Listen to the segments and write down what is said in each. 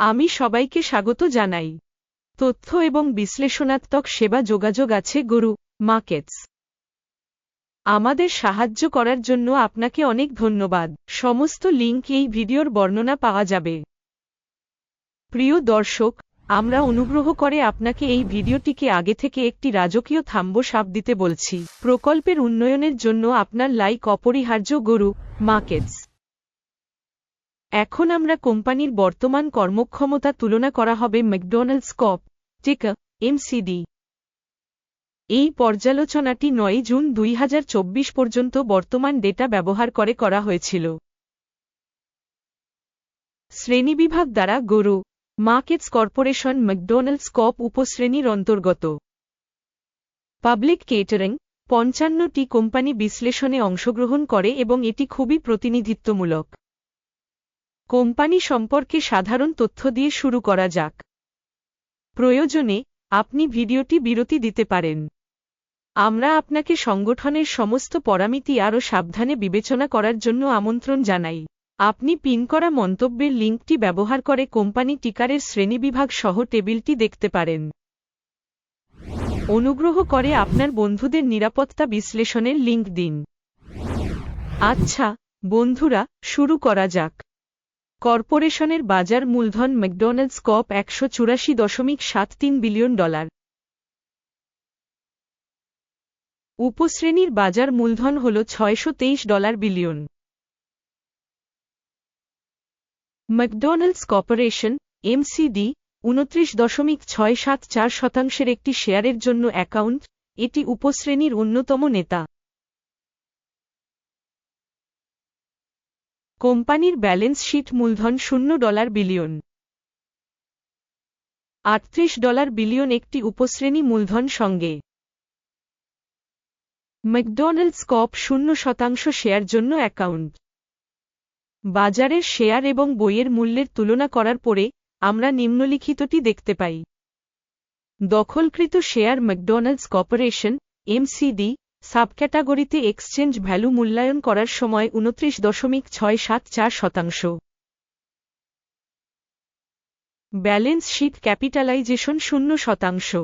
আমি সবাইকে স্বাগত জানাই। তথ্য এবং বিশ্লেষণাত্মক সেবা যোগাযোগ আছে, গরু, মার্কেটস। আমাদের সাহায্য করার জন্য আপনাকে অনেক ধন্যবাদ। সমস্ত লিঙ্ক এই ভিডিওর বর্ণনা পাওয়া যাবে। প্রিয় দর্শক, আমরা অনুগ্রহ করে আপনাকে এই ভিডিওটিকে আগে থেকে একটি রাজকীয় থাম্ব সাপ দিতে বলছি। প্রকল্পের উন্নয়নের জন্য আপনার লাইক অপরিহার্য, গরু, মার্কেটস। এখন আমরা কোম্পানির বর্তমান কর্মক্ষমতা তুলনা করা হবে ম্যাকডোনাল্ডস কপ, টিকা, এমসিডি। এই পর্যালোচনাটি নয় জুন দুই হাজার চব্বিশ পর্যন্ত বর্তমান ডেটা ব্যবহার করে করা হয়েছিল। শ্রেণীবিভাগ দ্বারা গরু, মার্কেটস কর্পোরেশন ম্যাকডোনাল্ডস কপ উপশ্রেণীর অন্তর্গত। পাবলিক কেটারিং, পঞ্চান্নটি কোম্পানি বিশ্লেষণে অংশগ্রহণ করে এবং এটি খুবই প্রতিনিধিত্বমূলক। কোম্পানি সম্পর্কে সাধারণ তথ্য দিয়ে শুরু করা যাক। প্রয়োজনে আপনি ভিডিওটি বিরতি দিতে পারেন। আমরা আপনাকে সংগঠনের সমস্ত পরামিতি আরও সাবধানে বিবেচনা করার জন্য আমন্ত্রণ জানাই। আপনি পিন করা মন্তব্যের লিঙ্কটি ব্যবহার করে কোম্পানি টিকারের শ্রেণীবিভাগ সহ টেবিলটি দেখতে পারেন। অনুগ্রহ করে আপনার বন্ধুদের নিরাপত্তা বিশ্লেষণের লিঙ্ক দিন। আচ্ছা বন্ধুরা, শুরু করা যাক। কর্পোরেশনের বাজার মূলধন ম্যাকডোনাল্ডস কপ একশো চুরাশি দশমিক সাত তিন বিলিয়ন ডলার। উপশ্রেণীর বাজার মূলধন হল ছয়শো তেইশ dollar billion. McDonald's corporation, MCD, উনত্রিশ দশমিক ছয় সাত চার শতাংশের একটি শেয়ারের জন্য অ্যাকাউন্ট, এটি উপশ্রেণীর অন্যতম নেতা। কোম্পানির ব্যালেন্স শিট মূলধন শূন্য ডলার বিলিয়ন। আটত্রিশ ডলার বিলিয়ন একটি উপশ্রেণী মূলধন সঙ্গে। ম্যাকডোনাল্ডস কপ শূন্য শতাংশ শেয়ার জন্য অ্যাকাউন্ট। বাজারের শেয়ার এবং বইয়ের মূল্যের তুলনা করার পরে আমরা নিম্নলিখিতটি দেখতে পাই। দখলকৃত শেয়ার ম্যাকডোনাল্ডস কর্পোরেশন, এমসিডি সাবক্যাটাগরিতে এক্সচেঞ্জ ভ্যালু মূল্যায়ন করার সময় উনত্রিশ দশমিক ছয় সাত চার শতাংশ। ব্যালেন্স শিট ক্যাপিটালাইজেশন শূন্য শতাংশ।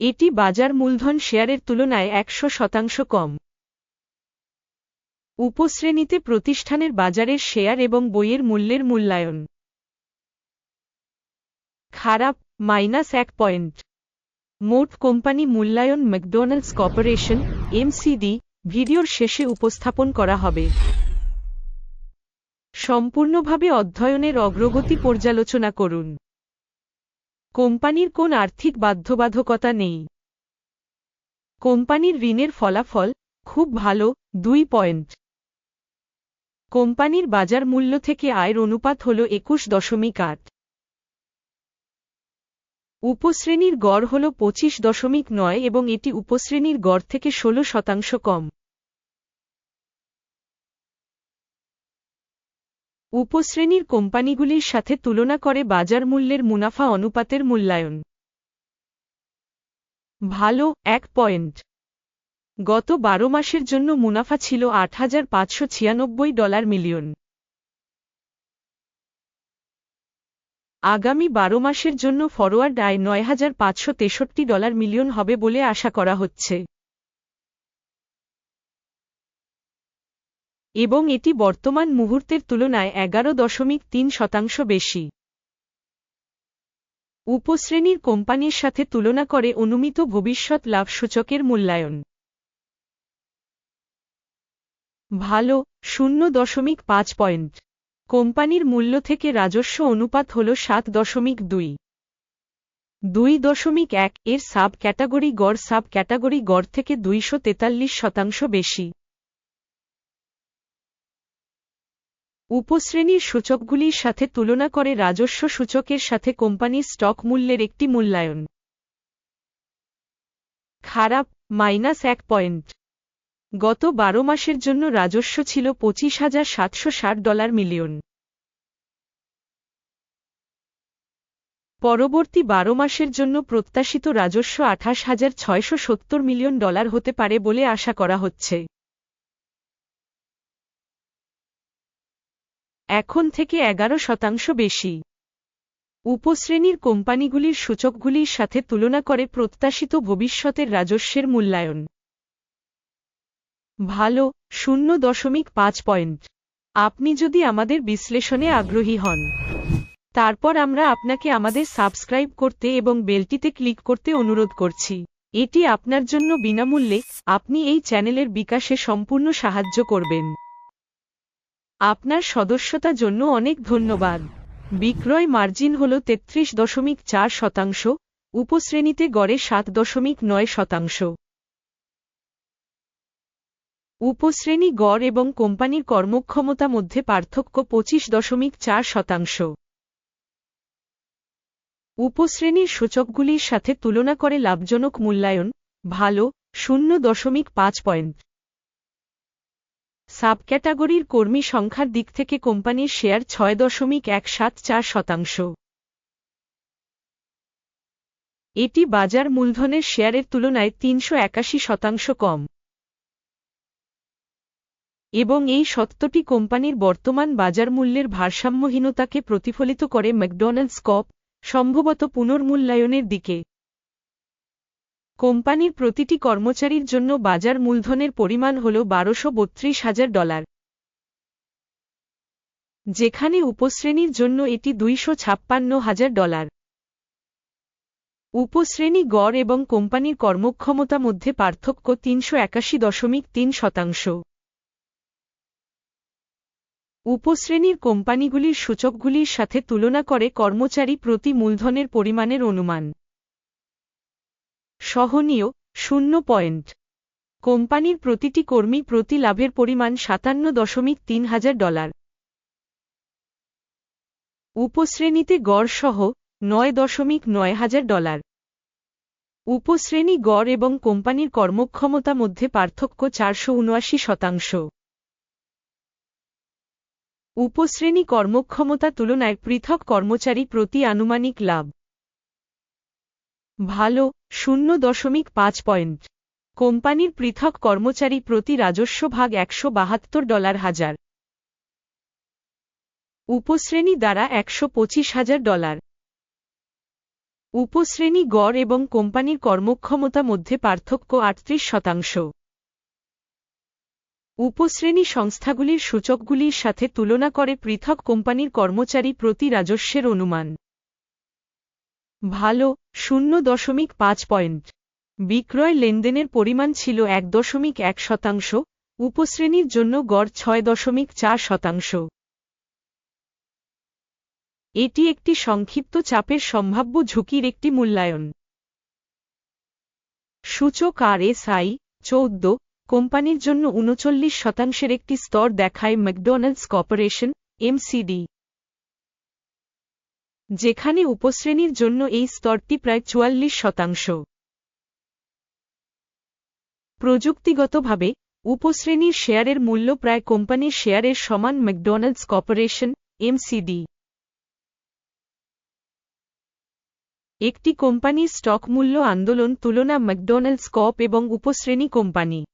এটি বাজার মূলধন শেয়ারের তুলনায় একশো শতাংশ কম। উপশ্রেণীতে প্রতিষ্ঠানের বাজারের শেয়ার এবং বইয়ের মূল্যের মূল্যায়ন। খারাপ, মাইনাস এক পয়েন্ট। মোট কোম্পানি মূল্যায়ন ম্যাকডোনাল্ডস কর্পোরেশন, এমসিডি, ভিডিওর শেষে উপস্থাপন করা হবে। সম্পূর্ণভাবে অধ্যয়নের অগ্রগতি পর্যালোচনা করুন। কোম্পানির কোন আর্থিক বাধ্যবাধকতা নেই। কোম্পানির ঋণের ফলাফল খুব ভালো, দুই পয়েন্ট। কোম্পানির বাজার মূল্য থেকে আয়ের অনুপাত হল একুশ দশমিক আট। উপশ্রেণীর গড় হল পঁচিশ দশমিক নয় এবং এটি উপশ্রেণীর গড় থেকে ষোলো শতাংশ কম। উপশ্রেণীর কোম্পানিগুলির সাথে তুলনা করে বাজার মূল্যের মুনাফা অনুপাতের মূল্যায়ন। ভালো, এক পয়েন্ট। গত বারো মাসের জন্য মুনাফা ছিল আট হাজার পাঁচশো ছিয়ানব্বই ডলার মিলিয়ন। আগামী বারো মাসের জন্য ফরওয়ার্ড আয় নয় হাজার পাঁচশো তেষট্টি ডলার মিলিয়ন হবে বলে আশা করা হচ্ছে। এবং এটি বর্তমান মুহূর্তের তুলনায় এগারো দশমিক তিন শতাংশ বেশি। উপশ্রেণীর কোম্পানির সাথে তুলনা করে অনুমিত ভবিষ্যৎ লাভ সূচকের মূল্যায়ন। ভালো, শূন্য দশমিক পাঁচ পয়েন্ট। কোম্পানির মূল্য থেকে রাজস্ব অনুপাত হল সাত দশমিক দুই। দুই দশমিক এক এর সাব ক্যাটাগরি গড় সাব ক্যাটাগরি গড় থেকে দুইশো তেতাল্লিশ শতাংশ বেশি। উপশ্রেণীর সূচকগুলির সাথে তুলনা করে রাজস্ব সূচকের সাথে কোম্পানির স্টক মূল্যের একটি মূল্যায়ন। খারাপ, মাইনাস এক পয়েন্ট। গত বারো মাসের জন্য রাজস্ব ছিল পঁচিশ হাজার সাতশো ষাট ডলার মিলিয়ন। পরবর্তী বারো মাসের জন্য প্রত্যাশিত রাজস্ব আঠাশ হাজার ছয়শো সত্তর মিলিয়ন ডলার হতে পারে বলে আশা করা হচ্ছে। এখন থেকে এগারো শতাংশ বেশি। উপশ্রেণীর কোম্পানিগুলির সূচকগুলির সাথে তুলনা করে প্রত্যাশিত ভবিষ্যতের রাজস্বের মূল্যায়ন। ভালো, শূন্য দশমিক পাঁচ পয়েন্ট। আপনি যদি আমাদের বিশ্লেষণে আগ্রহী হন। তারপর আমরা আপনাকে আমাদের সাবস্ক্রাইব করতে এবং বেলটিতে ক্লিক করতে অনুরোধ করছি। এটি আপনার জন্য বিনামূল্যে আপনি এই চ্যানেলের বিকাশে সম্পূর্ণ সাহায্য করবেন। আপনার সদস্যতা জন্য অনেক ধন্যবাদ। বিক্রয় মার্জিন হল তেত্রিশ দশমিক চার শতাংশ, উপশ্রেণীতে গড়ে সাত দশমিক নয় শতাংশ। উপশ্রেণী গড় এবং কোম্পানির কর্মক্ষমতা মধ্যে পার্থক্য পঁচিশ দশমিক চার শতাংশ। উপশ্রেণীর সূচকগুলির সাথে তুলনা করে লাভজনক মূল্যায়ন, ভালো, শূন্য দশমিক পাঁচ পয়েন্ট। সাবক্যাটাগরির কর্মী সংখ্যার দিক থেকে কোম্পানির শেয়ার ছয় দশমিক এক সাত চার শতাংশ। এটি বাজার মূলধনের শেয়ারের তুলনায় তিনশো একাশি শতাংশ কম। এবং এই সত্যটি কোম্পানির বর্তমান বাজার মূল্যের ভারসাম্যহীনতাকে প্রতিফলিত করে ম্যাকডোনাল্ডস কপ সম্ভবত পুনর্মূল্যায়নের দিকে। কোম্পানির প্রতিটি কর্মচারীর জন্য বাজার মূলধনের পরিমাণ হল বারোশো বত্রিশ হাজার ডলার। যেখানে উপশ্রেণীর জন্য এটি দুইশো ছাপ্পান্ন হাজার ডলার। উপশ্রেণী গড় এবং কোম্পানির কর্মক্ষমতা মধ্যে পার্থক্য তিনশো একাশি দশমিক তিন শতাংশ। উপশ্রেণীর কোম্পানিগুলির সূচকগুলির সাথে তুলনা করে কর্মচারী প্রতি মূলধনের পরিমাণের অনুমান। সহনীয়, শূন্য পয়েন্ট। কোম্পানির প্রতিটি কর্মী প্রতি লাভের পরিমাণ সাতান্ন দশমিক তিন হাজার ডলার। উপশ্রেণীতে গড় সহ নয় দশমিক নয় হাজার ডলার। উপশ্রেণী গড় এবং কোম্পানির কর্মক্ষমতা মধ্যে পার্থক্য চারশো উনআশি শতাংশ। উপশ্রেণী কর্মক্ষমতা তুলনায় পৃথক কর্মচারী প্রতি আনুমানিক লাভ ভালো শূন্য দশমিক পাঁচ পয়েন্ট। কোম্পানির পৃথক কর্মচারী প্রতি রাজস্ব ভাগ একশো বাহাত্তর ডলার হাজার। উপশ্রেণী দ্বারা একশো পঁচিশ হাজার ডলার। উপশ্রেণী গড় এবং কোম্পানির কর্মক্ষমতা মধ্যে পার্থক্য আটত্রিশ শতাংশ। উপশ্রেণী সংস্থাগুলির সূচকগুলির সাথে তুলনা করে পৃথক কোম্পানির কর্মচারী প্রতি রাজস্বের অনুমান। ভালো, শূন্য দশমিক পাঁচ পয়েন্ট। বিক্রয় লেনদেনের পরিমাণ ছিল এক দশমিক এক শতাংশ, উপশ্রেণীর জন্য গড় ছয় দশমিক চার শতাংশ। এটি একটি সংক্ষিপ্ত চাপের সম্ভাব্য ঝুঁকির একটি মূল্যায়ন। সূচক আর এস আই চৌদ্দ কোম্পানির জন্য উনচল্লিশ শতাংশের একটি স্তর দেখায় ম্যাকডোনাল্ডস কর্পোরেশন, এমসিডি। যেখানে উপশ্রেণীর জন্য এই স্তরটি প্রায় চুয়াল্লিশ শতাংশ। প্রযুক্তিগতভাবে, উপশ্রেণীর শেয়ারের মূল্য প্রায় কোম্পানির শেয়ারের সমান ম্যাকডোনাল্ডস কর্পোরেশন, এমসিডি। একটি কোম্পানির স্টক মূল্য আন্দোলন তুলনা ম্যাকডোনাল্ডস কপ এবং উপশ্রেণী কোম্পানি।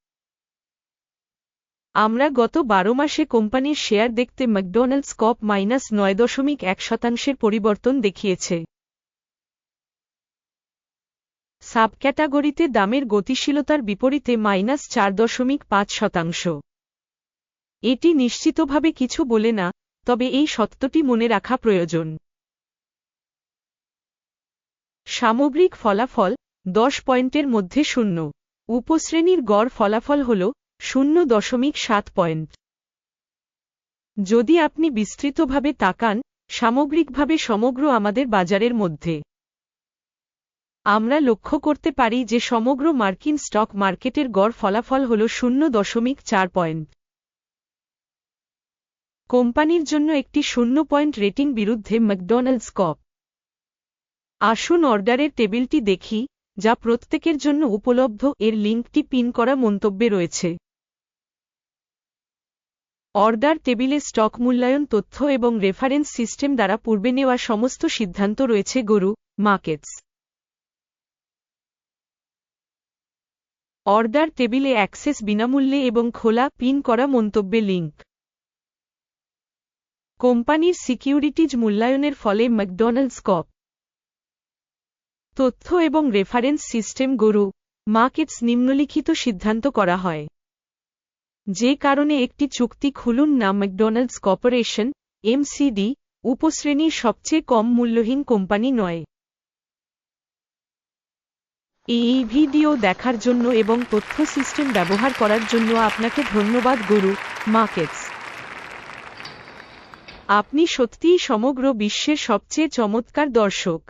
আমরা গত বারো মাসে কোম্পানির শেয়ার দেখতে ম্যাকডোনাল্ডস কপ মাইনাস নয় দশমিক এক শতাংশের পরিবর্তন দেখিয়েছে। সাবক্যাটাগরিতে দামের গতিশীলতার বিপরীতে মাইনাস চার দশমিক পাঁচ শতাংশ। এটি নিশ্চিতভাবে কিছু বলে না, তবে এই সত্যটি মনে রাখা প্রয়োজন। সামগ্রিক ফলাফল দশ পয়েন্টের মধ্যে শূন্য। উপশ্রেণীর গড় ফলাফল হল শূন্য দশমিক সাত পয়েন্ট। যদি আপনি বিস্তৃতভাবে তাকান, সামগ্রিকভাবে সমগ্র আমাদের বাজারের মধ্যে, আমরা লক্ষ্য করতে পারি যে সমগ্র মার্কিন স্টক মার্কেটের গড় ফলাফল হল শূন্য দশমিক চার পয়েন্ট। কোম্পানির জন্য একটি শূন্য পয়েন্ট রেটিং বিরুদ্ধে ম্যাকডোনাল্ডস কপ। আসুন অর্ডারের টেবিলটি দেখি, যা প্রত্যেকের জন্য উপলব্ধ, এর লিঙ্কটি পিন করা মন্তব্যে রয়েছে। অর্ডার টেবিলে স্টক মূল্যায়ন তথ্য এবং রেফারেন্স সিস্টেম দ্বারা পূর্বে নেওয়া সমস্ত সিদ্ধান্ত রয়েছে, গরু মার্কেটস। অর্ডার টেবিলে অ্যাক্সেস বিনামূল্যে এবং খোলা পিন করা মন্তব্যে লিঙ্ক কোম্পানির সিকিউরিটিজ মূল্যায়নের ফলে ম্যাকডোনাল্ডস কপ। তথ্য এবং রেফারেন্স সিস্টেম, গরু মার্কেটস নিম্নলিখিত সিদ্ধান্ত করা হয়। যে কারণে একটি চুক্তি খুলুন না ম্যাকডোনাল্ডস কর্পোরেশন, এমসিডি, উপশ্রেণীর সবচেয়ে কম মূল্যহীন কোম্পানি নয়। এই ভিডিও দেখার জন্য এবং তথ্য সিস্টেম ব্যবহার করার জন্য আপনাকে ধন্যবাদ, গুরু মার্কেটস আপনি সত্যিই সমগ্র বিশ্বের সবচেয়ে চমৎকার দর্শক।